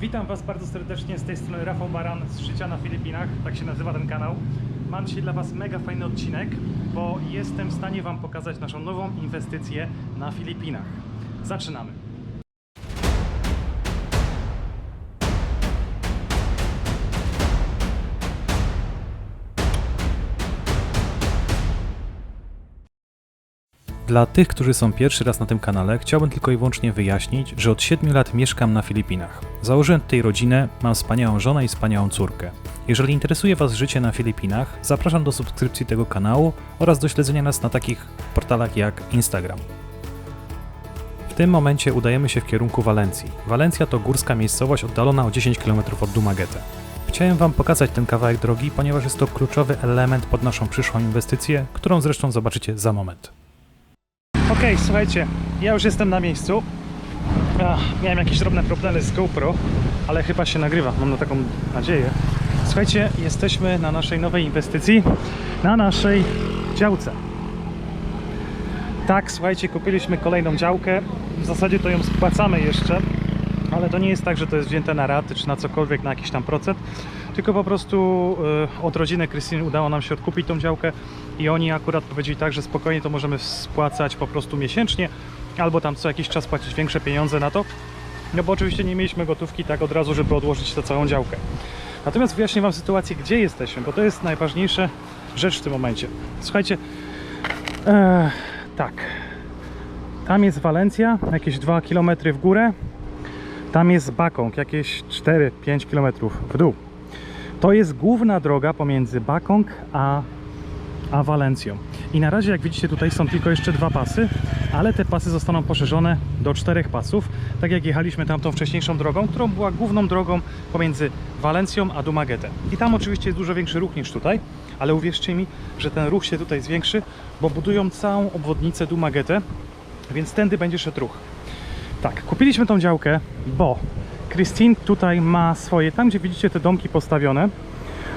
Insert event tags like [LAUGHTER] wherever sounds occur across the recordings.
Witam Was bardzo serdecznie z tej strony Rafał Baran z Życia na Filipinach, tak się nazywa ten kanał. Mam dzisiaj dla Was mega fajny odcinek, bo jestem w stanie Wam pokazać naszą nową inwestycję na Filipinach. Zaczynamy. Dla tych, którzy są pierwszy raz na tym kanale, chciałbym tylko i wyłącznie wyjaśnić, że od 7 lat mieszkam na Filipinach. Założyłem tutaj rodzinę, mam wspaniałą żonę i wspaniałą córkę. Jeżeli interesuje Was życie na Filipinach, zapraszam do subskrypcji tego kanału oraz do śledzenia nas na takich portalach jak Instagram. W tym momencie udajemy się w kierunku Walencji. Walencja to górska miejscowość oddalona o 10 km od Dumaguete. Chciałem Wam pokazać ten kawałek drogi, ponieważ jest to kluczowy element pod naszą przyszłą inwestycję, którą zresztą zobaczycie za moment. Okej, słuchajcie, ja już jestem na miejscu. Ach, miałem jakieś drobne problemy z GoPro, ale chyba się nagrywa, mam na taką nadzieję. Słuchajcie, jesteśmy na naszej nowej inwestycji, na naszej działce. Tak, słuchajcie, kupiliśmy kolejną działkę. W zasadzie to ją spłacamy jeszcze, ale to nie jest tak, że to jest wzięte na raty czy na cokolwiek, na jakiś tam procent, tylko po prostu y, od rodziny Krystyny udało nam się odkupić tą działkę i oni akurat powiedzieli tak, że spokojnie to możemy spłacać po prostu miesięcznie albo tam co jakiś czas płacić większe pieniądze na to. No bo oczywiście nie mieliśmy gotówki tak od razu, żeby odłożyć tę całą działkę. Natomiast wyjaśnię Wam sytuację, gdzie jesteśmy, bo to jest najważniejsza rzecz w tym momencie. Słuchajcie, e, tak, tam jest Walencja, jakieś 2 km w górę, tam jest Bakong, jakieś 4-5 km w dół. To jest główna droga pomiędzy Bakong a, a Walencją. I na razie, jak widzicie, tutaj są tylko jeszcze dwa pasy, ale te pasy zostaną poszerzone do czterech pasów, tak jak jechaliśmy tamtą wcześniejszą drogą, którą była główną drogą pomiędzy Walencją a Dumaguete. I tam oczywiście jest dużo większy ruch niż tutaj, ale uwierzcie mi, że ten ruch się tutaj zwiększy, bo budują całą obwodnicę Dumaguete, więc tędy będzie szedł ruch. Tak, kupiliśmy tą działkę, bo Christine tutaj ma swoje, tam gdzie widzicie te domki postawione,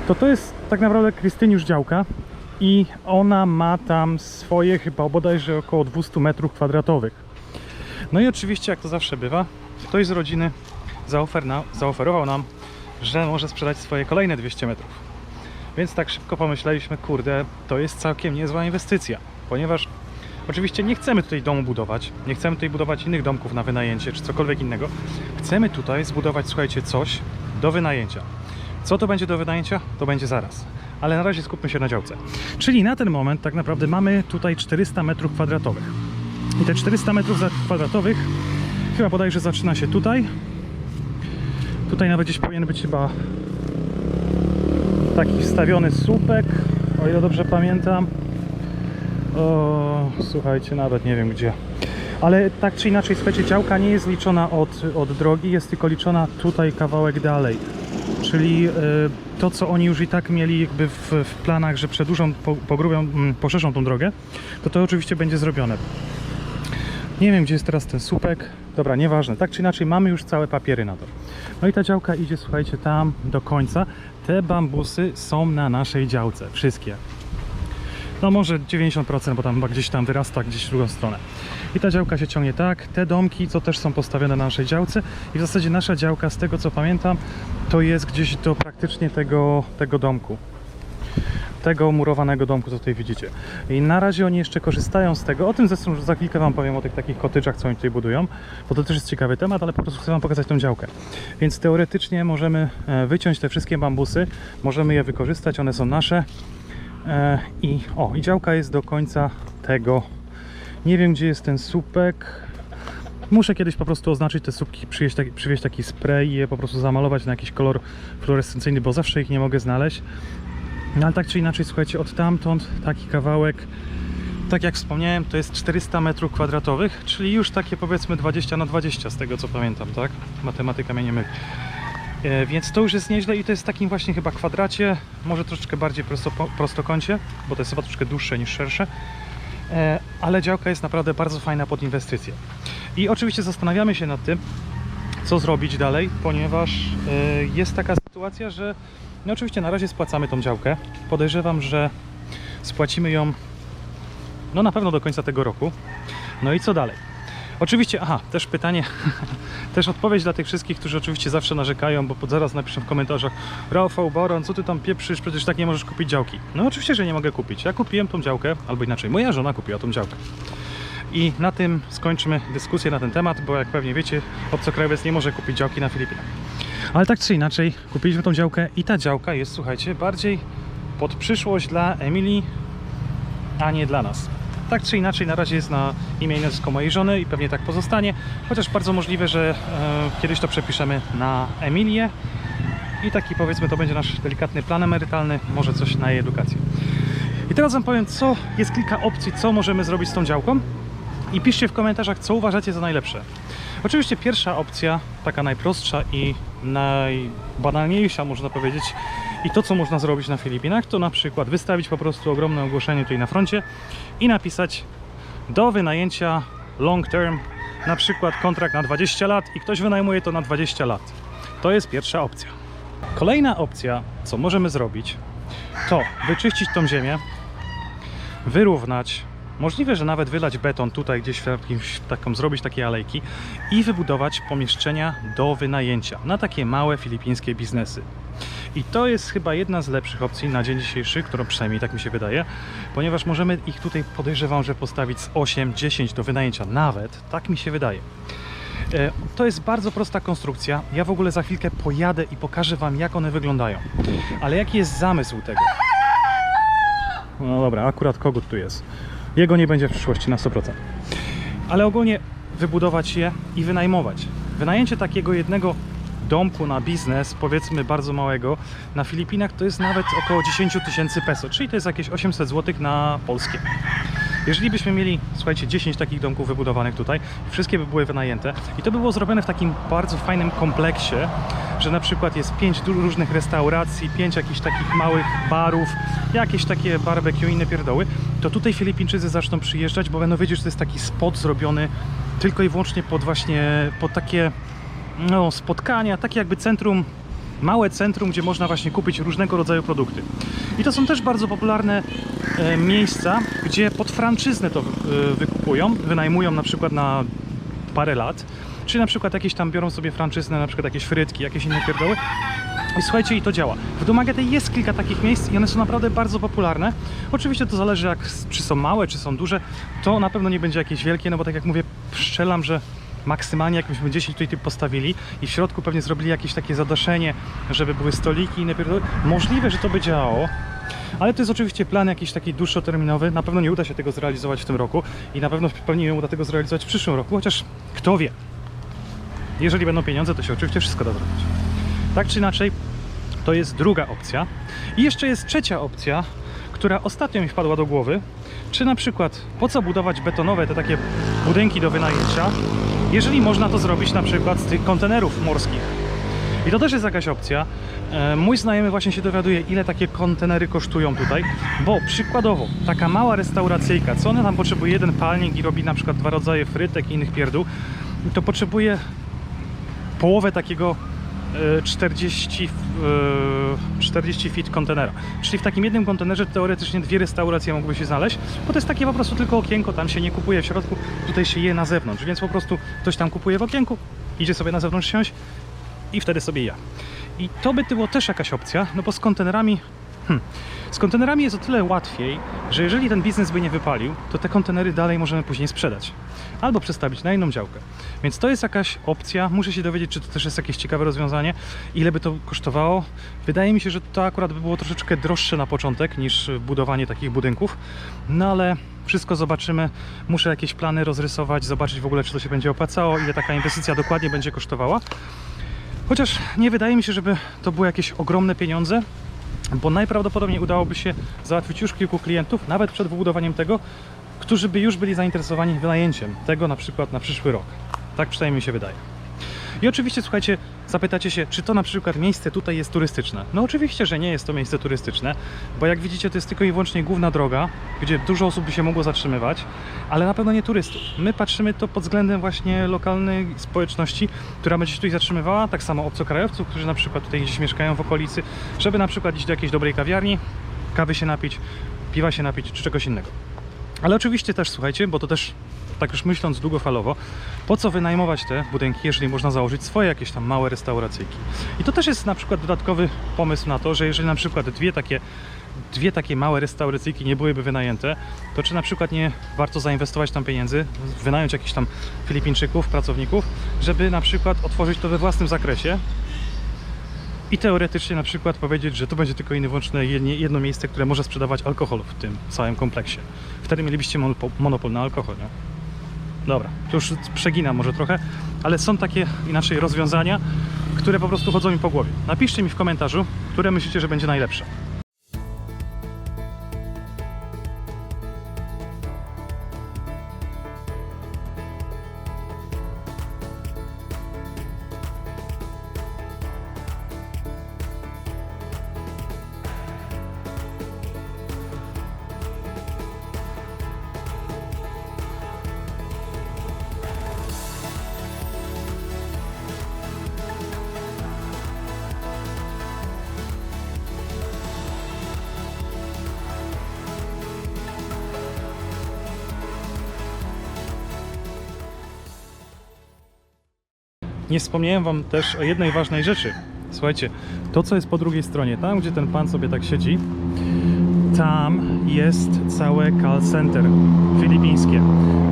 to to jest tak naprawdę Christine już działka i ona ma tam swoje chyba bodajże około 200 metrów kwadratowych. No i oczywiście, jak to zawsze bywa, ktoś z rodziny zaoferował nam, że może sprzedać swoje kolejne 200 metrów. Więc tak szybko pomyśleliśmy, kurde, to jest całkiem niezła inwestycja, ponieważ Oczywiście nie chcemy tutaj domu budować, nie chcemy tutaj budować innych domków na wynajęcie czy cokolwiek innego. Chcemy tutaj zbudować, słuchajcie, coś do wynajęcia. Co to będzie do wynajęcia? To będzie zaraz. Ale na razie skupmy się na działce. Czyli na ten moment tak naprawdę mamy tutaj 400 metrów kwadratowych. I te 400 metrów kwadratowych chyba bodajże zaczyna się tutaj. Tutaj nawet gdzieś powinien być chyba taki wstawiony słupek, o ile dobrze pamiętam. O, słuchajcie, nawet nie wiem gdzie. Ale tak czy inaczej, słuchajcie, działka nie jest liczona od, od drogi, jest tylko liczona tutaj kawałek dalej. Czyli e, to, co oni już i tak mieli jakby w, w planach, że przedłużą, po, pogrubią, mm, poszerzą tą drogę, to to oczywiście będzie zrobione. Nie wiem, gdzie jest teraz ten słupek. Dobra, nieważne. Tak czy inaczej, mamy już całe papiery na to. No i ta działka idzie, słuchajcie, tam do końca. Te bambusy są na naszej działce. Wszystkie. No może 90%, bo tam gdzieś tam wyrasta, gdzieś w drugą stronę. I ta działka się ciągnie tak. Te domki, co też są postawione na naszej działce. I w zasadzie nasza działka, z tego co pamiętam, to jest gdzieś do praktycznie tego, tego domku. Tego murowanego domku, co tutaj widzicie. I na razie oni jeszcze korzystają z tego. O tym zresztą za chwilkę Wam powiem, o tych takich kotyczach, co oni tutaj budują, bo to też jest ciekawy temat, ale po prostu chcę Wam pokazać tą działkę. Więc teoretycznie możemy e, wyciąć te wszystkie bambusy, możemy je wykorzystać, one są nasze. E, I o, i działka jest do końca tego. Nie wiem, gdzie jest ten słupek. Muszę kiedyś po prostu oznaczyć te słupki, przywieźć taki, przywieźć taki spray i je po prostu zamalować na jakiś kolor fluorescencyjny, bo zawsze ich nie mogę znaleźć. No ale tak czy inaczej, słuchajcie, od tamtąd taki kawałek, tak jak wspomniałem, to jest 400 metrów kwadratowych, czyli już takie powiedzmy 20 na 20 z tego co pamiętam, tak? Matematyka mnie nie myli. E, Więc to już jest nieźle i to jest w takim właśnie chyba kwadracie, może troszeczkę bardziej prosto, prostokącie, bo to jest chyba troszkę dłuższe niż szersze. E, Ale działka jest naprawdę bardzo fajna pod inwestycję. I oczywiście zastanawiamy się nad tym, co zrobić dalej, ponieważ e, jest taka sytuacja, że no oczywiście na razie spłacamy tą działkę. Podejrzewam, że spłacimy ją no na pewno do końca tego roku. No i co dalej? Oczywiście, aha, też pytanie, [LAUGHS] też odpowiedź dla tych wszystkich, którzy oczywiście zawsze narzekają, bo zaraz napiszą w komentarzach Rafał, Baron, co ty tam pieprzysz, przecież tak nie możesz kupić działki. No oczywiście, że nie mogę kupić. Ja kupiłem tą działkę, albo inaczej, moja żona kupiła tą działkę. I na tym skończymy dyskusję na ten temat, bo jak pewnie wiecie, obcokrajowiec nie może kupić działki na Filipinach. Ale tak czy inaczej, kupiliśmy tą działkę i ta działka jest, słuchajcie, bardziej pod przyszłość dla Emilii, a nie dla nas. Tak czy inaczej, na razie jest na imię i nazwisko mojej żony i pewnie tak pozostanie, chociaż bardzo możliwe, że e, kiedyś to przepiszemy na Emilię i taki powiedzmy to będzie nasz delikatny plan emerytalny, może coś na jej edukację. I teraz Wam powiem, co jest kilka opcji, co możemy zrobić z tą działką i piszcie w komentarzach, co uważacie za najlepsze. Oczywiście pierwsza opcja, taka najprostsza i najbanalniejsza można powiedzieć i to, co można zrobić na Filipinach, to na przykład wystawić po prostu ogromne ogłoszenie tutaj na froncie i napisać do wynajęcia long term, na przykład kontrakt na 20 lat i ktoś wynajmuje to na 20 lat. To jest pierwsza opcja. Kolejna opcja, co możemy zrobić, to wyczyścić tą ziemię, wyrównać, możliwe, że nawet wylać beton tutaj gdzieś w jakimś taką, zrobić takie alejki i wybudować pomieszczenia do wynajęcia na takie małe filipińskie biznesy. I to jest chyba jedna z lepszych opcji na dzień dzisiejszy, którą przynajmniej tak mi się wydaje, ponieważ możemy ich tutaj podejrzewam, że postawić z 8-10 do wynajęcia nawet, tak mi się wydaje. E, To jest bardzo prosta konstrukcja. Ja w ogóle za chwilkę pojadę i pokażę Wam, jak one wyglądają. Ale jaki jest zamysł tego? No dobra, akurat kogut tu jest. Jego nie będzie w przyszłości na 100%. Ale ogólnie wybudować je i wynajmować. Wynajęcie takiego jednego domku na biznes, powiedzmy bardzo małego, na Filipinach to jest nawet około 10 tysięcy peso, czyli to jest jakieś 800 zł na polskie. Jeżeli byśmy mieli, słuchajcie, 10 takich domków wybudowanych tutaj, wszystkie by były wynajęte i to by było zrobione w takim bardzo fajnym kompleksie, że na przykład jest 5 różnych restauracji, 5 jakichś takich małych barów, jakieś takie barbecue inne pierdoły, to tutaj Filipińczycy zaczną przyjeżdżać, bo będą wiedzieć, że to jest taki spot zrobiony tylko i wyłącznie pod właśnie, pod takie no, spotkania, takie jakby centrum małe centrum, gdzie można właśnie kupić różnego rodzaju produkty. I to są też bardzo popularne e, miejsca, gdzie pod franczyznę to e, wykupują, wynajmują na przykład na parę lat. Czy na przykład jakieś tam biorą sobie franczyznę, na przykład jakieś frytki, jakieś inne pierdoły. I słuchajcie, i to działa. W Dumaguete jest kilka takich miejsc i one są naprawdę bardzo popularne. Oczywiście to zależy, jak, czy są małe, czy są duże. To na pewno nie będzie jakieś wielkie, no bo tak jak mówię, strzelam, że maksymalnie jakbyśmy 10 tutaj postawili i w środku pewnie zrobili jakieś takie zadaszenie, żeby były stoliki i pierdoły. Możliwe, że to by działało, ale to jest oczywiście plan jakiś taki dłuższoterminowy. Na pewno nie uda się tego zrealizować w tym roku i na pewno pewnie nie uda tego zrealizować w przyszłym roku, chociaż kto wie. Jeżeli będą pieniądze, to się oczywiście wszystko da zrobić. Tak czy inaczej, to jest druga opcja. I jeszcze jest trzecia opcja, która ostatnio mi wpadła do głowy. Czy na przykład po co budować betonowe te takie budynki do wynajęcia, jeżeli można to zrobić na przykład z tych kontenerów morskich. I to też jest jakaś opcja. E, Mój znajomy właśnie się dowiaduje, ile takie kontenery kosztują tutaj, bo przykładowo taka mała restauracyjka, co ona tam potrzebuje jeden palnik i robi na przykład dwa rodzaje frytek i innych pierdół, to potrzebuje połowę takiego e, 40, e, 40 feet kontenera. Czyli w takim jednym kontenerze teoretycznie dwie restauracje mogłyby się znaleźć, bo to jest takie po prostu tylko okienko, tam się nie kupuje w środku, tutaj się je na zewnątrz, więc po prostu ktoś tam kupuje w okienku, idzie sobie na zewnątrz siąść i wtedy sobie ja. I to by było też jakaś opcja, no bo z kontenerami Hmm. Z kontenerami jest o tyle łatwiej, że jeżeli ten biznes by nie wypalił, to te kontenery dalej możemy później sprzedać. Albo przestawić na inną działkę. Więc to jest jakaś opcja. Muszę się dowiedzieć, czy to też jest jakieś ciekawe rozwiązanie. Ile by to kosztowało? Wydaje mi się, że to akurat by było troszeczkę droższe na początek niż budowanie takich budynków. No ale wszystko zobaczymy. Muszę jakieś plany rozrysować, zobaczyć w ogóle, czy to się będzie opłacało, ile taka inwestycja dokładnie będzie kosztowała. Chociaż nie wydaje mi się, żeby to były jakieś ogromne pieniądze, bo najprawdopodobniej udałoby się załatwić już kilku klientów, nawet przed wybudowaniem tego, którzy by już byli zainteresowani wynajęciem tego na przykład na przyszły rok. Tak przynajmniej mi się wydaje. I oczywiście, słuchajcie, zapytacie się, czy to na przykład miejsce tutaj jest turystyczne. No oczywiście, że nie jest to miejsce turystyczne, bo jak widzicie, to jest tylko i wyłącznie główna droga, gdzie dużo osób by się mogło zatrzymywać, ale na pewno nie turystów. My patrzymy to pod względem właśnie lokalnej społeczności, która będzie się tutaj zatrzymywała, tak samo obcokrajowców, którzy na przykład tutaj gdzieś mieszkają w okolicy, żeby na przykład iść do jakiejś dobrej kawiarni, kawy się napić, piwa się napić, czy czegoś innego. Ale oczywiście też, słuchajcie, bo to też tak już myśląc długofalowo, po co wynajmować te budynki, jeżeli można założyć swoje jakieś tam małe restauracyjki. I to też jest na przykład dodatkowy pomysł na to, że jeżeli na przykład dwie takie dwie takie małe restauracyjki nie byłyby wynajęte, to czy na przykład nie warto zainwestować tam pieniędzy, wynająć jakichś tam Filipińczyków, pracowników, żeby na przykład otworzyć to we własnym zakresie i teoretycznie na przykład powiedzieć, że to będzie tylko i wyłącznie jedno miejsce, które może sprzedawać alkohol w tym całym kompleksie. Wtedy mielibyście monopol na alkohol, nie? Dobra, to już przeginam może trochę, ale są takie inaczej rozwiązania, które po prostu chodzą mi po głowie. Napiszcie mi w komentarzu, które myślicie, że będzie najlepsze. Nie wspomniałem Wam też o jednej ważnej rzeczy. Słuchajcie, to co jest po drugiej stronie, tam gdzie ten pan sobie tak siedzi, tam jest całe call center filipińskie.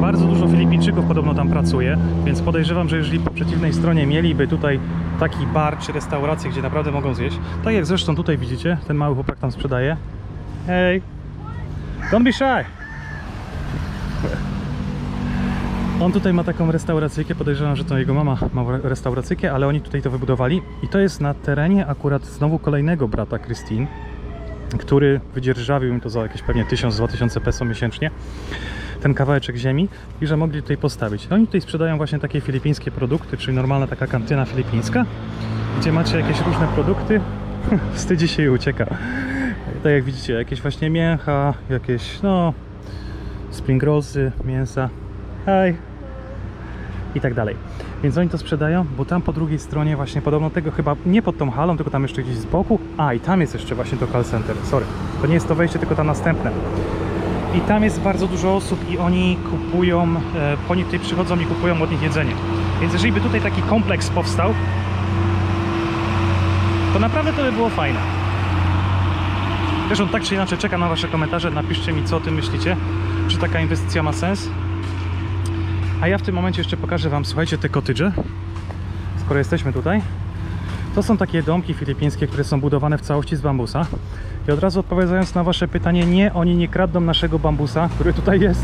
Bardzo dużo Filipińczyków podobno tam pracuje, więc podejrzewam, że jeżeli po przeciwnej stronie mieliby tutaj taki bar czy restaurację, gdzie naprawdę mogą zjeść, tak jak zresztą tutaj widzicie, ten mały chłopak tam sprzedaje. Hej! Don't be shy! On tutaj ma taką restauracyjkę, podejrzewam, że to jego mama ma restauracyjkę, ale oni tutaj to wybudowali i to jest na terenie akurat znowu kolejnego brata Christine, który wydzierżawił im to za jakieś pewnie 1000-2000 peso miesięcznie, ten kawałeczek ziemi i że mogli tutaj postawić. Oni tutaj sprzedają właśnie takie filipińskie produkty, czyli normalna taka kantyna filipińska, gdzie macie jakieś różne produkty, [LAUGHS] wstydzi się i ucieka. Tak jak widzicie, jakieś właśnie mięcha, jakieś no spring rollsy, mięsa, hej i tak dalej. Więc oni to sprzedają, bo tam po drugiej stronie właśnie podobno tego chyba nie pod tą halą, tylko tam jeszcze gdzieś z boku. A i tam jest jeszcze właśnie to call center. Sorry. To nie jest to wejście, tylko tam następne. I tam jest bardzo dużo osób i oni kupują, e, oni tutaj przychodzą i kupują od nich jedzenie. Więc jeżeli by tutaj taki kompleks powstał, to naprawdę to by było fajne. Zresztą tak czy inaczej czekam na Wasze komentarze. Napiszcie mi, co o tym myślicie. Czy taka inwestycja ma sens? A ja w tym momencie jeszcze pokażę Wam, słuchajcie, te cottage'e. Skoro jesteśmy tutaj. To są takie domki filipińskie, które są budowane w całości z bambusa. I od razu odpowiadając na Wasze pytanie, nie, oni nie kradną naszego bambusa, który tutaj jest,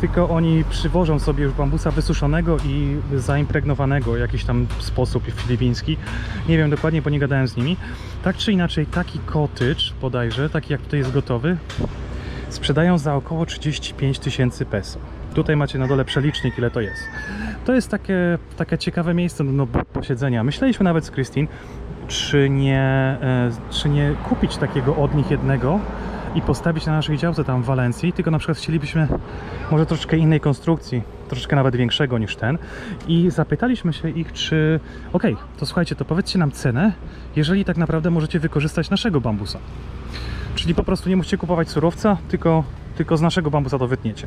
tylko oni przywożą sobie już bambusa wysuszonego i zaimpregnowanego w jakiś tam sposób filipiński. Nie wiem dokładnie, bo nie gadałem z nimi. Tak czy inaczej, taki cottage bodajże, taki jak tutaj jest gotowy, sprzedają za około 35 tysięcy peso. Tutaj macie na dole przelicznik, ile to jest. To jest takie, takie ciekawe miejsce do no, posiedzenia. Myśleliśmy nawet z Christine, czy nie, e, czy nie kupić takiego od nich jednego i postawić na naszej działce tam w Walencji, tylko na przykład chcielibyśmy może troszeczkę innej konstrukcji, troszeczkę nawet większego niż ten i zapytaliśmy się ich, czy okej, to słuchajcie, to powiedzcie nam cenę, jeżeli tak naprawdę możecie wykorzystać naszego bambusa. Czyli po prostu nie musicie kupować surowca, tylko, tylko z naszego bambusa to wytniecie.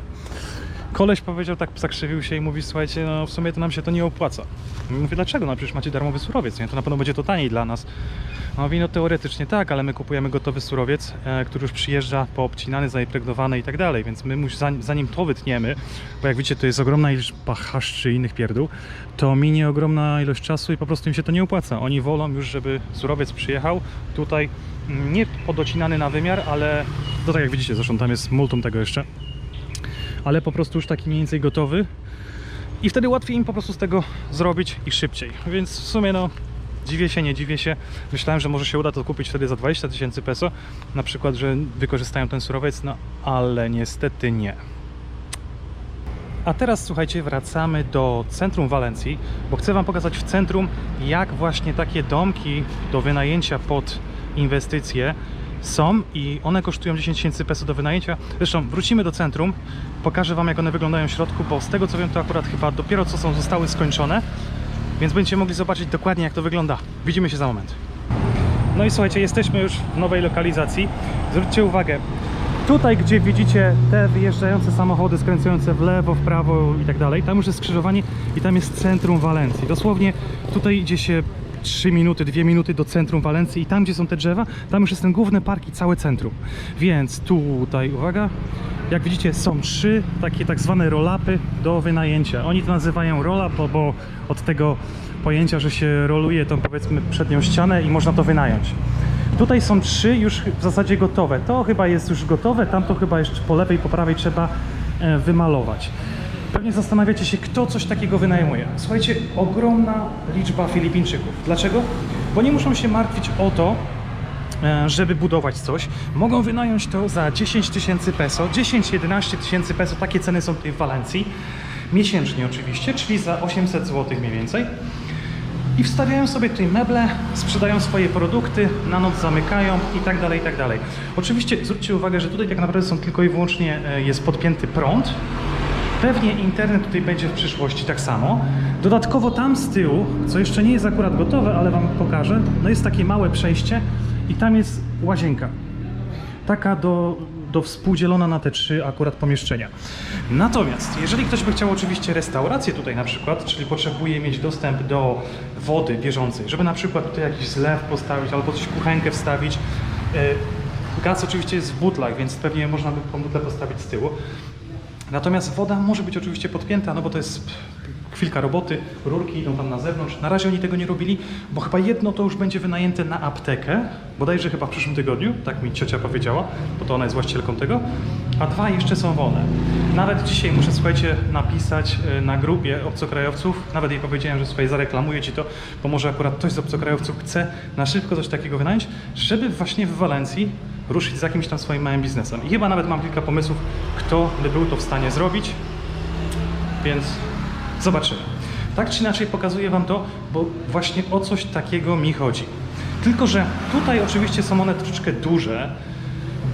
Koleś powiedział tak, zakrzywił się i mówi, słuchajcie, no w sumie to nam się to nie opłaca. Mówię, dlaczego? No przecież macie darmowy surowiec, nie? To na pewno będzie to taniej dla nas. No mówi, no teoretycznie tak, ale my kupujemy gotowy surowiec, e, który już przyjeżdża poobcinany, zaimpregnowany i tak dalej, więc my mus, zanim, zanim to wytniemy, bo jak widzicie, to jest ogromna ilość pachaszczy i innych pierdół, to minie ogromna ilość czasu i po prostu im się to nie opłaca. Oni wolą już, żeby surowiec przyjechał tutaj, mm, nie podocinany na wymiar, ale to tak jak widzicie, zresztą tam jest multum tego jeszcze, ale po prostu już taki mniej więcej gotowy i wtedy łatwiej im po prostu z tego zrobić i szybciej. Więc w sumie no dziwię się, nie dziwię się. Myślałem, że może się uda to kupić wtedy za 20 tysięcy peso, na przykład, że wykorzystają ten surowiec, no ale niestety nie. A teraz słuchajcie, wracamy do centrum Walencji, bo chcę Wam pokazać w centrum, jak właśnie takie domki do wynajęcia pod inwestycje są i one kosztują 10 tysięcy peso do wynajęcia. Zresztą wrócimy do centrum, pokażę Wam jak one wyglądają w środku, bo z tego co wiem to akurat chyba dopiero co są zostały skończone, więc będziecie mogli zobaczyć dokładnie jak to wygląda. Widzimy się za moment. No i słuchajcie, jesteśmy już w nowej lokalizacji. Zwróćcie uwagę, Tutaj, gdzie widzicie te wyjeżdżające samochody skręcające w lewo, w prawo i tak dalej, tam już jest skrzyżowanie i tam jest centrum Walencji. Dosłownie tutaj idzie się 3 minuty, 2 minuty do centrum Walencji i tam, gdzie są te drzewa, tam już jest ten główny park i całe centrum. Więc tutaj, uwaga, jak widzicie są trzy takie tak zwane roll-upy do wynajęcia. Oni to nazywają roll-up, bo- od tego pojęcia, że się roluje tą powiedzmy przednią ścianę i można to wynająć. Tutaj są trzy już w zasadzie gotowe. To chyba jest już gotowe, tam to chyba jeszcze po lewej po prawej trzeba e, wymalować. Pewnie zastanawiacie się, kto coś takiego wynajmuje. Słuchajcie, ogromna liczba Filipińczyków. Dlaczego? Bo nie muszą się martwić o to, e, żeby budować coś. Mogą wynająć to za 10 tysięcy peso, 10-11 tysięcy peso, takie ceny są tutaj w Walencji. Miesięcznie oczywiście, czyli za 800 zł mniej więcej. I wstawiają sobie tutaj meble, sprzedają swoje produkty, na noc zamykają i tak dalej, i tak dalej. Oczywiście zwróćcie uwagę, że tutaj tak naprawdę są tylko i wyłącznie e, jest podpięty prąd. Pewnie internet tutaj będzie w przyszłości tak samo. Dodatkowo tam z tyłu, co jeszcze nie jest akurat gotowe, ale Wam pokażę, no jest takie małe przejście i tam jest łazienka. Taka do, do współdzielona na te trzy akurat pomieszczenia. Natomiast, jeżeli ktoś by chciał oczywiście restaurację tutaj na przykład, czyli potrzebuje mieć dostęp do wody bieżącej, żeby na przykład tutaj jakiś zlew postawić albo coś kuchenkę wstawić. e, Gaz oczywiście jest w butlach, więc pewnie można by butlę postawić z tyłu. Natomiast woda może być oczywiście podpięta, no bo to jest chwilka roboty, rurki idą tam na zewnątrz. Na razie oni tego nie robili, bo chyba jedno to już będzie wynajęte na aptekę, bodajże chyba w przyszłym tygodniu, tak mi ciocia powiedziała, bo to ona jest właścicielką tego, a dwa jeszcze są wolne. Nawet dzisiaj muszę, słuchajcie, napisać e, na grupie obcokrajowców, nawet jej powiedziałem, że słuchaj, zareklamuję Ci to, bo może akurat ktoś z obcokrajowców chce na szybko coś takiego wynająć, żeby właśnie w Walencji ruszyć z jakimś tam swoim małym biznesem. I chyba nawet mam kilka pomysłów, kto by był to w stanie zrobić, więc zobaczymy. Tak czy inaczej pokazuję Wam to, bo właśnie o coś takiego mi chodzi. Tylko, że tutaj oczywiście są one troszeczkę duże,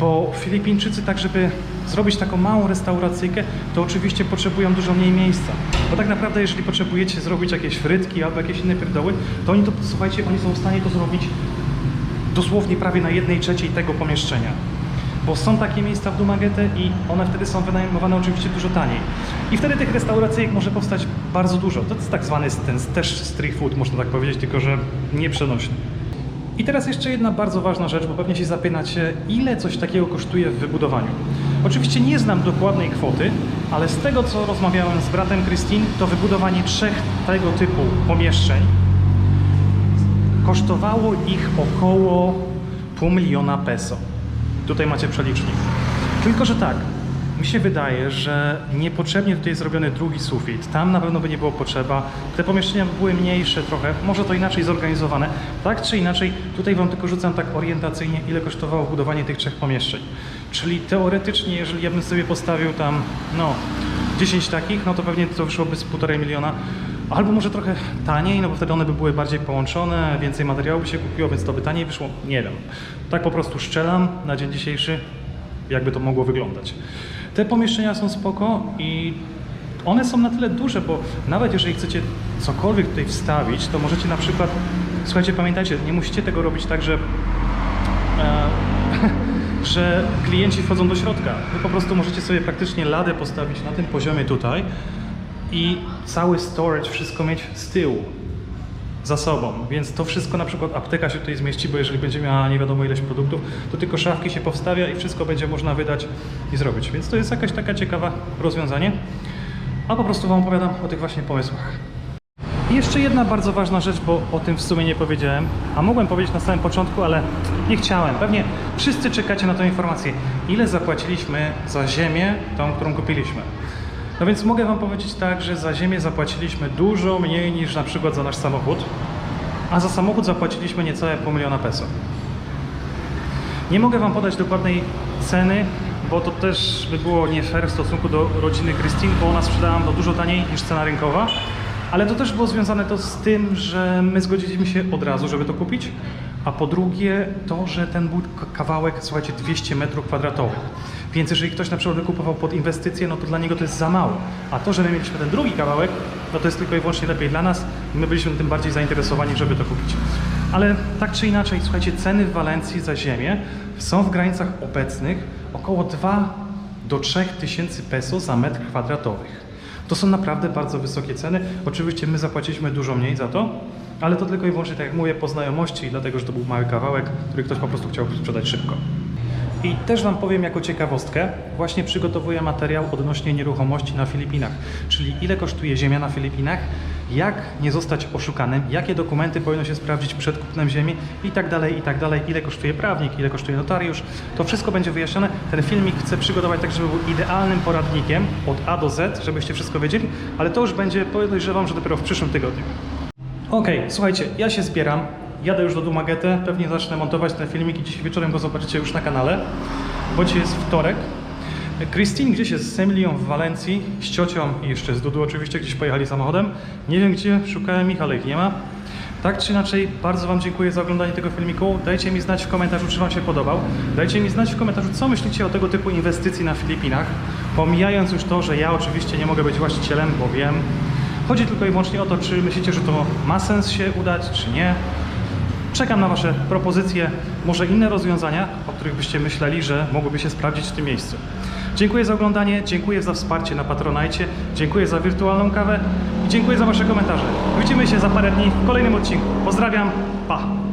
bo Filipińczycy tak, żeby zrobić taką małą restauracyjkę, to oczywiście potrzebują dużo mniej miejsca. Bo tak naprawdę, jeżeli potrzebujecie zrobić jakieś frytki albo jakieś inne pierdoły, to oni to, słuchajcie, oni są w stanie to zrobić dosłownie prawie na jednej trzeciej tego pomieszczenia. Bo są takie miejsca w Dumagetę i one wtedy są wynajmowane oczywiście dużo taniej. I wtedy tych restauracyjek może powstać bardzo dużo. To jest tak zwany ten też street food, można tak powiedzieć, tylko że nieprzenośny. I teraz jeszcze jedna bardzo ważna rzecz, bo pewnie się zapytacie, ile coś takiego kosztuje w wybudowaniu. Oczywiście nie znam dokładnej kwoty, ale z tego co rozmawiałem z bratem Christine, to wybudowanie trzech tego typu pomieszczeń kosztowało ich około pół miliona peso. Tutaj macie przelicznik. Tylko, że tak, mi się wydaje, że niepotrzebnie tutaj jest zrobiony drugi sufit. Tam na pewno by nie było potrzeba. Te pomieszczenia by były mniejsze trochę, może to inaczej zorganizowane. Tak czy inaczej, tutaj Wam tylko rzucam tak orientacyjnie, ile kosztowało budowanie tych trzech pomieszczeń. Czyli teoretycznie, jeżeli ja bym sobie postawił tam, no, 10 takich, no to pewnie to wyszłoby z półtorej miliona. Albo może trochę taniej, no bo wtedy one by były bardziej połączone, więcej materiału by się kupiło, więc to by taniej wyszło. Nie wiem. Tak po prostu szczelam na dzień dzisiejszy, jakby to mogło wyglądać. Te pomieszczenia są spoko i one są na tyle duże, bo nawet jeżeli chcecie cokolwiek tutaj wstawić, to możecie na przykład, słuchajcie, pamiętajcie, nie musicie tego robić tak, że e, [LAUGHS] że klienci wchodzą do środka. Wy po prostu możecie sobie praktycznie ladę postawić na tym poziomie tutaj i cały storage, wszystko mieć z tyłu, za sobą. Więc to wszystko, na przykład apteka się tutaj zmieści, bo jeżeli będzie miała nie wiadomo ileś produktów, to tylko szafki się powstawia i wszystko będzie można wydać i zrobić. Więc to jest jakaś taka ciekawa rozwiązanie. A po prostu Wam opowiadam o tych właśnie pomysłach. I jeszcze jedna bardzo ważna rzecz, bo o tym w sumie nie powiedziałem, a mogłem powiedzieć na samym początku, ale nie chciałem. Pewnie wszyscy czekacie na tę informację. Ile zapłaciliśmy za ziemię, tą, którą kupiliśmy? No więc mogę Wam powiedzieć tak, że za ziemię zapłaciliśmy dużo mniej niż na przykład za nasz samochód, a za samochód zapłaciliśmy niecałe pół miliona peso. Nie mogę Wam podać dokładnej ceny, bo to też by było nie fair w stosunku do rodziny Christine, bo ona sprzedała to dużo taniej niż cena rynkowa. Ale to też było związane to z tym, że my zgodziliśmy się od razu, żeby to kupić, a po drugie to, że ten był kawałek, słuchajcie, 200 metrów kwadratowych. Więc jeżeli ktoś na przykład wykupował pod inwestycje, no to dla niego to jest za mało. A to, że my mieliśmy ten drugi kawałek, no to jest tylko i wyłącznie lepiej dla nas my byliśmy tym bardziej zainteresowani, żeby to kupić. Ale tak czy inaczej, słuchajcie, ceny w Walencji za ziemię są w granicach obecnych około 2 do 3 tysięcy peso za metr kwadratowych. To są naprawdę bardzo wysokie ceny. Oczywiście my zapłaciliśmy dużo mniej za to, ale to tylko i wyłącznie, tak jak mówię, po znajomości, dlatego że to był mały kawałek, który ktoś po prostu chciał sprzedać szybko. I też Wam powiem jako ciekawostkę, właśnie przygotowuję materiał odnośnie nieruchomości na Filipinach, czyli ile kosztuje ziemia na Filipinach, jak nie zostać oszukanym, jakie dokumenty powinno się sprawdzić przed kupnem ziemi i tak dalej, i tak dalej, ile kosztuje prawnik, ile kosztuje notariusz. To wszystko będzie wyjaśnione. Ten filmik chcę przygotować tak, żeby był idealnym poradnikiem od A do Z, żebyście wszystko wiedzieli, ale to już będzie, podejrzewam, że dopiero w przyszłym tygodniu. Okej, słuchajcie, ja się zbieram. Jadę już do Dumagetę, pewnie zacznę montować ten filmik i dzisiaj wieczorem go zobaczycie już na kanale, bo dzisiaj jest wtorek. Christine gdzieś jest z Emilią w Walencji, z ciocią i jeszcze z Dudu oczywiście, gdzieś pojechali samochodem. Nie wiem gdzie, szukałem ich, ale ich nie ma. Tak czy inaczej, bardzo Wam dziękuję za oglądanie tego filmiku. Dajcie mi znać w komentarzu, czy Wam się podobał. Dajcie mi znać w komentarzu, co myślicie o tego typu inwestycji na Filipinach. Pomijając już to, że ja oczywiście nie mogę być właścicielem, bo wiem. Chodzi tylko i wyłącznie o to, czy myślicie, że to ma sens się udać, czy nie. Czekam na Wasze propozycje, może inne rozwiązania, o których byście myśleli, że mogłyby się sprawdzić w tym miejscu. Dziękuję za oglądanie, dziękuję za wsparcie na Patronajcie, dziękuję za wirtualną kawę i dziękuję za Wasze komentarze. Widzimy się za parę dni w kolejnym odcinku. Pozdrawiam, pa!